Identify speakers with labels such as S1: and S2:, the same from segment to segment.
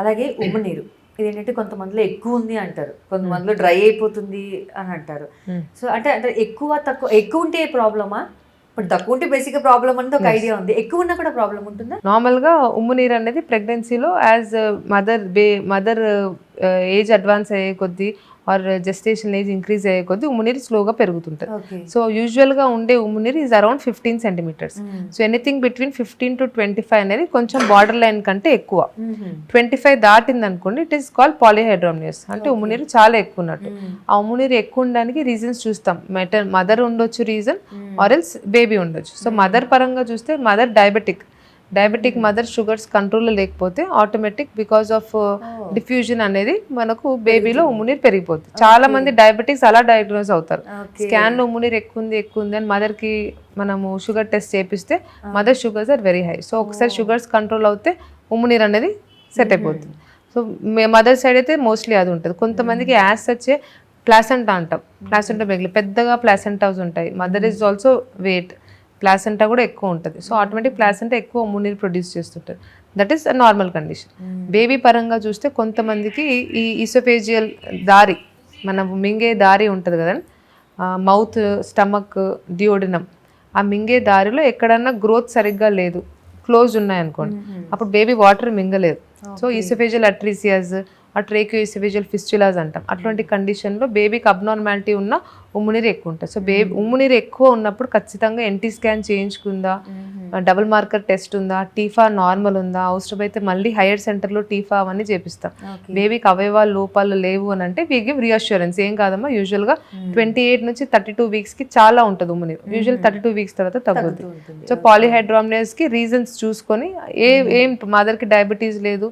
S1: అలాగే ఉమ్ము నీరు. ఇది ఏంటంటే కొంతమందిలో ఎక్కువ ఉంది అంటారు. కొంతమందిలో డ్రై అయిపోతుంది అని అంటారు. సో అంటే అంటే ఎక్కువ తక్కువ ఎక్కువ ఉంటే ప్రాబ్లమా? ఇప్పుడు తక్కువ ఉంటే బేసిక్ ప్రాబ్లం అనేది ఒక. ఐడియా ఉంది. ఎక్కువ ఉన్నా కూడా ప్రాబ్లం ఉంటుందా?
S2: నార్మల్గా ఉమ్ము నీరు అనేది ప్రెగ్నెన్సీలో as mother by mother age advance అయ్యే కొద్దీ ఆర్ జెస్టేషన్ ఏజ్ ఇంక్రీజ్ అయ్యే కొద్దీ ఉమ్ము నీరు స్లోగా పెరుగుతుంటుంది. సో యూజువల్గా ఉండే ఉమ్ము నీరు is around fifteen centimetres so anything between fifteen to twenty five అనేది కొంచెం బార్డర్ లైన్ కంటే ఎక్కువ. ట్వంటీ ఫైవ్ దాటింది అనుకోండి ఇట్ ఈస్ కాల్ పాలిహైడ్రోమియస్ అంటే ఉమ్ము నీరు చాలా ఎక్కువ ఉన్నట్టు. ఆ ఉమ్ము నీరు ఎక్కువ ఉండడానికి రీజన్స్ చూస్తాం. మెటర్ మదర్ ఉండొచ్చు రీజన్ ఆర్ ఎల్స్ బేబీ ఉండొచ్చు. సో మదర్ పరంగా చూస్తే mother diabetic diabetic mother sugars కంట్రోల్లో లేకపోతే ఆటోమేటిక్ బికాస్ ఆఫ్ డిఫ్యూజన్ అనేది మనకు బేబీలో ఉమ్మునీరు పెరిగిపోతుంది. చాలా మంది డయాబెటిక్స్ అలా డయాగ్నోస్ అవుతారు. స్కాన్లో ఉమ్మునీరు ఎక్కువ ఉంది ఎక్కువ ఉంది అని మదర్కి మనము షుగర్ టెస్ట్ చేపిస్తే mother sugars are very high so ఒకసారి షుగర్స్ కంట్రోల్ అవుతే ఉమ్మునీరు అనేది సెట్ అయిపోతుంది. సో మదర్ సైడ్ అయితే మోస్ట్లీ అది ఉంటుంది. కొంతమందికి యాస్ వచ్చే ప్లాసెంటా అంటాం. ప్లాసెంటా మిగిలి పెద్దగా ప్లాసెంటాస్ ఉంటాయి. Mother is also weight placenta కూడా ఎక్కువ ఉంటుంది. సో ఆటోమేటిక్ ప్లాసెంటా ఎక్కువ ఉమ్మునీరు ప్రొడ్యూస్ చేస్తుంటుంది. That is normal condition baby పరంగా చూస్తే కొంతమందికి ఈ ఈసోఫేజియల్ దారి మనం మింగే దారి ఉంటుంది కదండి మౌత్ స్టమక్ డియోడినం ఆ మింగే దారిలో ఎక్కడన్నా గ్రోత్ సరిగ్గా లేదు. క్లోజ్ ఉన్నాయనుకోండి. అప్పుడు బేబీ వాటర్ మింగలేదు. సో ఈసోఫేజియల్ అట్రీసియాస్ ఆ ట్రేక్యో ఈసోఫేజియల్ ఫిస్చులాస్ అంటాం. అటువంటి కండిషన్లో బేబీకి అబ్నార్మాలిటీ ఉన్న ఉమ్మునీరు ఎక్కువ ఉంటుంది. సో బేబీ ఉమ్మునీరు ఎక్కువ ఉన్నప్పుడు ఖచ్చితంగా ఎన్టీ స్కాన్ చేయించుకుందా? డబుల్ మార్కర్ టెస్ట్ ఉందా? టీఫా నార్మల్ ఉందా? అవసరమైతే మళ్ళీ హైయర్ సెంటర్లో టీఫా అవన్నీ చేపిస్తాం. బేబీకి అవయవాలు లోపాలు లేవు అని అంటే వీ గివ్ రీఅష్యూరెన్స్ ఏం కాదమ్మా? యూజువల్గా ట్వంటీ ఎయిట్ నుంచి థర్టీ టూ వీక్స్కి చాలా ఉంటుంది ఉమ్మునీరు యూజువల్ థర్టీ టూ వీక్స్ తర్వాత తగ్గుద్ది. సో పాలిహైడ్రామినస్కి రీజన్స్ చూసుకొని ఏ ఏం మదర్కి డయాబెటీస్ లేదు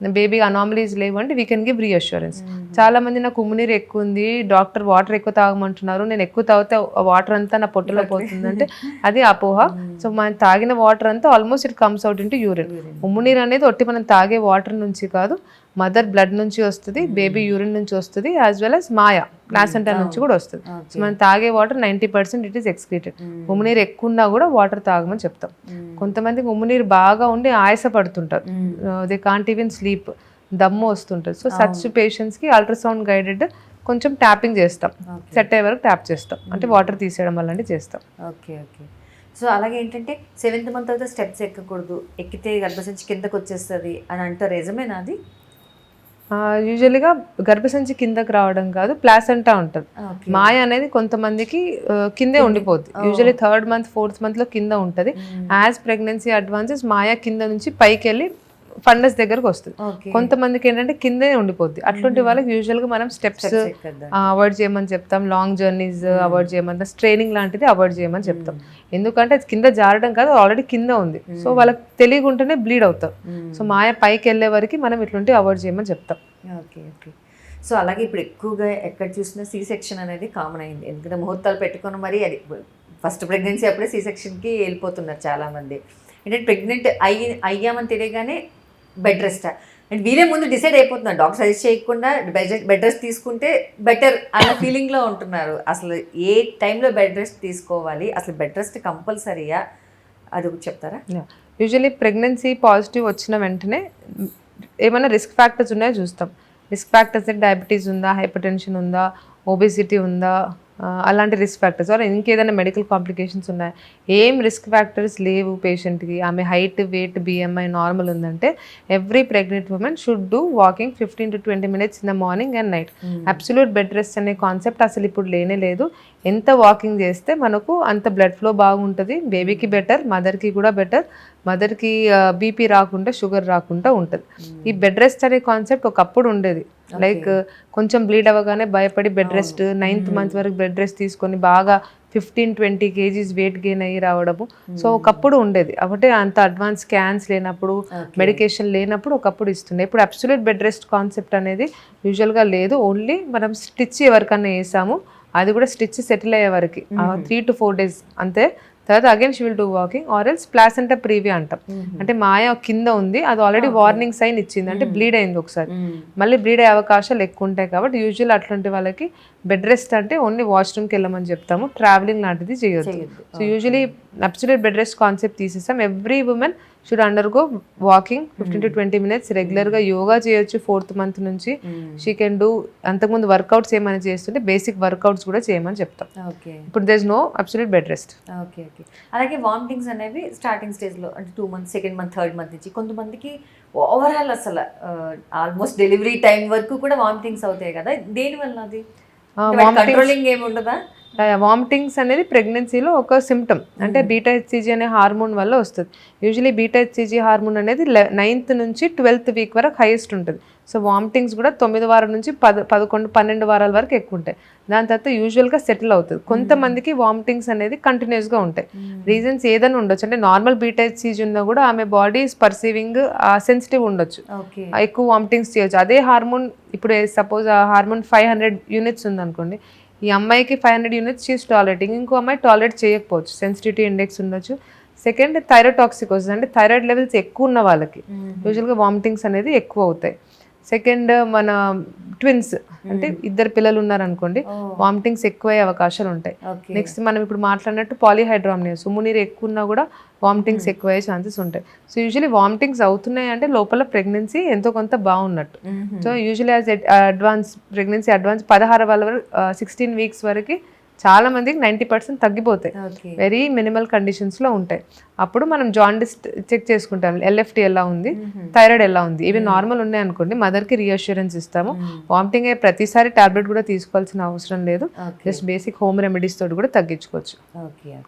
S2: బేబీ అనామలీస్ లేవు అంటే వీ కెన్ గివ్ రీఅష్యూరెన్స్ చాలా మంది నాకు ఉమ్మునీరు ఎక్కువ ఉంది డాక్టర్ వాటర్ ఎక్కువ తాగమంటున్నారు నేను ఎక్కువ తాగితే వాటర్ అంతా నా పొట్టలో పోతుంది అంటే అది అపోహ. సో మనం తాగిన వాటర్ అంతా almost it comes out into urine ఉమ్మునీరు అనేది ఒట్టి మనం తాగే వాటర్ నుంచి కాదు మదర్ బ్లడ్ నుంచి వస్తుంది బేబీ యూరిన్ నుంచి వస్తుంది యాజ్ వెల్ as మాయా ప్లాసెంటా నుంచి కూడా వస్తుంది. సో మనం తాగే water ninety percent it is excreted ఉమ్మునీరు ఎక్కువ ఉన్నా కూడా వాటర్ తాగమని చెప్తాం. కొంతమందికి ఉమ్మునీరు బాగా ఉండి ఆయాస పడుతుంటారు దే కాంట్ ఈవెన్ స్లీప్ దమ్ము వస్తుంటుంది. సో సచ్ పేషెంట్స్కి అల్ట్రాసౌండ్ గైడెడ్ కొంచెం ట్యాపింగ్ చేస్తాం. సెట్ అయ్యే వరకు ట్యాప్ చేస్తాం. అంటే వాటర్ తీసేయడం వల్ల చేస్తాం.
S1: ఓకే ఓకే సో అలాగే ఏంటంటే సెవెంత్ మంత్ అయితే స్టెప్స్ ఎక్కకూడదు. ఎక్కితే గర్భసంచి కిందకు వచ్చేస్తుంది అని అంటారు నిజమేనా అది?
S2: యూజువల్గా గర్భసంచి కిందకి రావడం కాదు ప్లాసెంటా ఉంటుంది. మాయ అనేది కొంతమందికి కిందే ఉండిపోద్ది. యూజువల్లీ థర్డ్ మంత్ ఫోర్త్ మంత్లో కింద ఉంటుంది. యాజ్ ప్రెగ్నెన్సీ అడ్వాన్సెస్ మాయ కింద నుంచి పైకి వెళ్ళి ఫండస్ దగ్గరకు వస్తుంది. కొంతమందికి ఏంటంటే కిందే ఉండిపోద్ది. అట్లాంటి వాళ్ళకి యూజువల్గా మనం స్టెప్స్ అవాయిడ్ చేయమని చెప్తాం. లాంగ్ జర్నీస్ అవాయిడ్ చేయమని స్ట్రైనింగ్ లాంటిది అవాయిడ్ చేయమని చెప్తాం. ఎందుకంటే అది కింద జారడం కాదు ఆల్రెడీ కింద ఉంది. సో వాళ్ళకి తెలియకుండానే బ్లీడ్ అవుతారు సో మాయ పైకి వెళ్ళే వరకు మనం ఇట్లాంటివి అవాయిడ్ చేయమని చెప్తాం.
S1: ఓకే ఓకే సో అలాగే ఇప్పుడు ఎక్కువగా ఎక్కడ చూసినా సీ సెక్షన్ అనేది కామన్ అయింది. ఎందుకంటే ముహూర్తాలు పెట్టుకొని మరి అది ఫస్ట్ ప్రెగ్నెన్సీ అప్పుడే సీ సెక్షన్కి వెళ్ళిపోతున్నారు చాలామంది. ఏంటంటే ప్రెగ్నెంట్ అయ్యి అయ్యామని తెలియగానే బెడ్ రెస్ట్ అండ్ వీరే ముందు డిసైడ్ అయిపోతున్నారు. డాక్టర్ సజెస్ట్ చేయకుండా బెడ్ బెడ్ రెస్ట్ తీసుకుంటే బెటర్ అన్న ఫీలింగ్లో ఉంటున్నారు. అసలు ఏ టైంలో బెడ్ రెస్ట్ తీసుకోవాలి? అసలు బెడ్ రెస్ట్ కంపల్సరీయా అది చెప్తారా?
S2: యూజువల్లీ ప్రెగ్నెన్సీ పాజిటివ్ వచ్చిన వెంటనే ఏమైనా రిస్క్ ఫ్యాక్టర్స్ ఉన్నాయో చూస్తాం. రిస్క్ ఫ్యాక్టర్స్ డయాబెటీస్ ఉందా హైపర్ టెన్షన్ ఉందా ఒబేసిటీ ఉందా? అలాంటి రిస్క్ ఫ్యాక్టర్స్ ఆర్ ఇంకేదైనా మెడికల్ కాంప్లికేషన్స్ ఉన్నాయా. ఏం రిస్క్ ఫ్యాక్టర్స్ లేవు పేషెంట్కి ఆమె హైట్ వెయిట్ బిఎంఐ నార్మల్ ఉందంటే every pregnant woman should do walking fifteen to twenty minutes in the morning and night absolute bed rest అనే కాన్సెప్ట్ అసలు ఇప్పుడు లేనే లేదు. ఎంత వాకింగ్ చేస్తే మనకు అంత బ్లడ్ ఫ్లో బాగుంటుంది. బేబీకి బెటర్ మదర్కి కూడా బెటర్ మదర్కి బీపీ రాకుండా షుగర్ రాకుండా ఉంటుంది. ఈ బెడ్ రెస్ట్ అనే కాన్సెప్ట్ ఒకప్పుడు ఉండేది. లైక్ కొంచెం బ్లీడ్ అవ్వగానే భయపడి బెడ్ రెస్ట్ నైన్త్ మంత్ వరకు బెడ్ రెస్ట్ తీసుకొని బాగా fifteen twenty kgs weight gain అయ్యి రావడము. సో ఒకప్పుడు ఉండేది. ఒకటే అంత అడ్వాన్స్ స్కాన్స్ లేనప్పుడు మెడికేషన్ లేనప్పుడు ఒకప్పుడు ఇస్తుండే. ఇప్పుడు అబ్సల్యూట్ బెడ్ రెస్ట్ కాన్సెప్ట్ అనేది యూజువల్గా లేదు. ఓన్లీ మనం స్టిచ్ ఎవరికన్నా వేసాము అది కూడా స్టిచ్ సెటిల్ అయ్యే వరకు. త్రీ టు ఫోర్ డేస్ అంతే. తర్వాత again she will do walking or else placenta previa అంటాం. అంటే మాయ కింద ఉంది అది ఆల్రెడీ వార్నింగ్ సైన్ ఇచ్చింది. అంటే బ్లీడ్ అయింది ఒకసారి. మళ్ళీ బ్లీడ్ అయ్యే అవకాశాలు ఎక్కువ ఉంటాయి కాబట్టి యూజువల్ అట్లాంటి వాళ్ళకి బెడ్ రెస్ట్ అంటే ఓన్లీ వాష్రూమ్కి వెళ్ళమని చెప్తాము. ట్రావెలింగ్ లాంటిది చేయొద్దు.
S1: చేయొద్దు.
S2: So usually absolute bed rest concept తీసేసాం every woman should undergo walking fifteen to twenty minutes రెగ్యులర్గా యోగా చేయొచ్చు ఫోర్త్ మంత్ నుంచి. షీ కెన్ డూ అంతకుముందు వర్కౌట్స్ ఏమైనా చేస్తుంటే బేసిక్ వర్కౌట్స్ కూడా చేయమని చెప్తాం.
S1: ఓకే.
S2: ఇప్పుడు there is no absolute bed rest
S1: okay okay. అలాగే వామిటింగ్స్ అనేవి స్టార్టింగ్ స్టేజ్లో అంటే two months second month third month నుంచి కొంతమందికి ఓవరాల్ అసలు ఆల్మోస్ట్ డెలివరీ టైం వరకు కూడా వామిటింగ్స్ అవుతాయి కదా. దేని వల్ల అది కంట్రోలింగ్ ఏమి ఉండదా
S2: వామిటింగ్స్ అనేది ప్రెగ్నెన్సీలో ఒక సిమ్టమ్ అంటే బీటా హెచ్సిజీ అనే హార్మోన్ వల్ల వస్తుంది. యూజువలీ బీటా హెచ్సిజీ హార్మోన్ అనేది నైన్త్ నుంచి ట్వెల్త్ వీక్ వరకు హైయెస్ట్ ఉంటుంది. సో వామిటింగ్స్ కూడా తొమ్మిది వారం నుంచి పద పదకొండు పన్నెండు వారాల వరకు ఎక్కువ ఉంటాయి. దాని తర్వాత యూజువల్గా సెటిల్ అవుతుంది. కొంతమందికి వామిటింగ్స్ అనేది కంటిన్యూస్గా ఉంటాయి. రీజన్స్ ఏదైనా ఉండొచ్చు. అంటే నార్మల్ బీటా హెచ్సిజీ ఉన్నా కూడా ఆమె బాడీ పర్సీవింగ్ సెన్సిటివ్ ఉండొచ్చు. ఎక్కువ వామిటింగ్స్ చేయొచ్చు. అదే హార్మోన్ ఇప్పుడు సపోజ్ ఆ హార్మోన్ ఫైవ్ హండ్రెడ్ యూనిట్స్ ఉందనుకోండి. ఈ అమ్మాయికి five hundred units she's tolerating ఇంకో అమ్మాయి టాలరేట్ చేయకపోవచ్చు. సెన్సిటివిటీ ఇండెక్స్ ఉండొచ్చు. సెకండ్ థైరోటాక్సిక్ వస్తుంది అంటే థైరాయిడ్ లెవెల్స్ ఎక్కువ ఉన్న వాళ్ళకి. యూజువల్గా వామిటింగ్స్ అనేది ఎక్కువ అవుతాయి. సెకండ్ మన ట్విన్స్ అంటే ఇద్దరు పిల్లలు ఉన్నారనుకోండి వామిటింగ్స్ ఎక్కువ అయ్యే అవకాశాలు ఉంటాయి. నెక్స్ట్ మనం ఇప్పుడు మాట్లాడినట్టు పాలిహైడ్రామినియస్ ఉమ్ము నీరు ఎక్కువ ఉన్నా కూడా వామిటింగ్స్ ఎక్కువ అయ్యే ఛాన్సెస్ ఉంటాయి. సో యూజువలీ వామిటింగ్స్ అవుతున్నాయి అంటే లోపల ప్రెగ్నెన్సీ ఎంతో కొంత బాగున్నట్టు. So usually as advance pregnancy advance పదహారు వాళ్ళ వరకు సిక్స్టీన్ వీక్స్ వరకు చాలా మందికి నైంటీ పర్సెంట్ తగ్గిపోతాయి. వెరీ మినిమల్ కండిషన్స్లో ఉంటాయి. అప్పుడు మనం జాండిస్ చెక్ చేసుకుంటాం. ఎల్ఎఫ్టీ ఎలా ఉంది? థైరాయిడ్ ఎలా ఉంది? ఇవి నార్మల్ ఉన్నాయి అనుకోండి మదర్కి రీఅష్యూరెన్స్ ఇస్తాము. వామిటింగ్ అయ్యే ప్రతిసారి టాబ్లెట్ కూడా తీసుకోవాల్సిన అవసరం లేదు. జస్ట్ బేసిక్ హోమ్ రెమెడీస్ తోటి కూడా తగ్గించుకోవచ్చు.
S1: ఓకే.